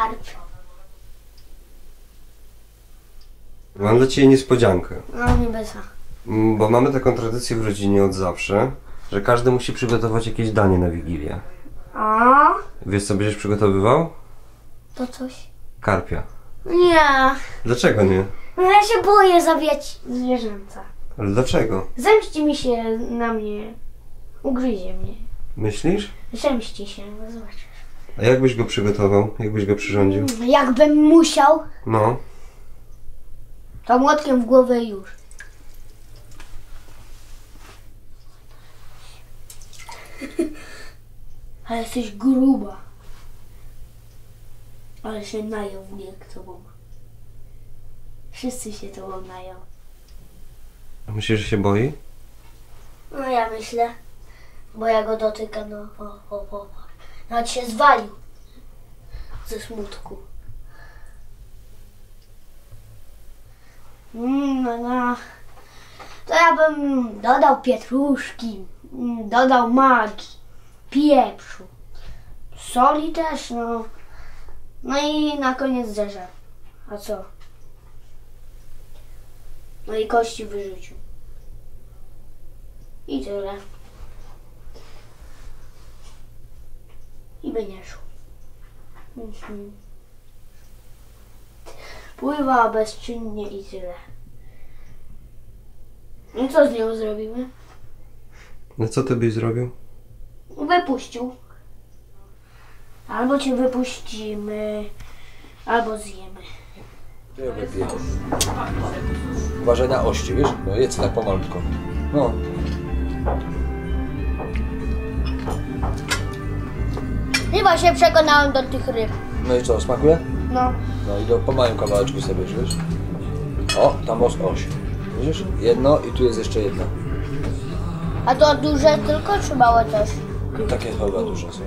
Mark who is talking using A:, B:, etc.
A: karp.
B: Mam dla Ciebie niespodziankę.
A: No nie bez
B: Mm, Bo mamy taką tradycję w rodzinie od zawsze, że każdy musi przygotować jakieś danie na Wigilię.
A: A
B: Wiesz co będziesz przygotowywał?
A: to coś.
B: Karpia.
A: Nie.
B: Dlaczego nie?
A: No ja się boję zabijać zwierzęta.
B: Ale dlaczego?
A: Zemści mi się na mnie. Ugryzie mnie.
B: Myślisz?
A: Zemści się, no.
B: A jak byś go przygotował? Jak byś go przyrządził?
A: Jakbym musiał,
B: No.
A: to młotkiem w głowę już. Ale jesteś gruba. Ale się nają wujek tobą. Wszyscy się tobą nają.
B: A myślisz, że się boi?
A: No ja myślę, bo ja go dotykam, no. Nawet się zwalił ze smutku. Mm, no, no. To ja bym dodał pietruszki, mm, dodał magii, pieprzu, soli też, no. No i na koniec drzeża. A co? No i kości wyrzucił. I tyle. I by nie szło. Mhm. Pływa bezczynnie i tyle. I co z nią zrobimy?
B: No co ty byś zrobił?
A: Wypuścił. Albo cię wypuścimy, albo zjemy.
C: Ja wypiję. Uważaj na ości, wiesz? No jedz tak pomalutko. No.
A: Chyba się przekonałem do tych ryb.
C: No i co, smakuje?
A: No.
C: No i do po małym kawałeczku sobie wiesz? O, tam jest oś. Widzisz? Jedno i tu jest jeszcze jedno.
A: A to duże tylko czy małe też?
C: Takie chyba duże są.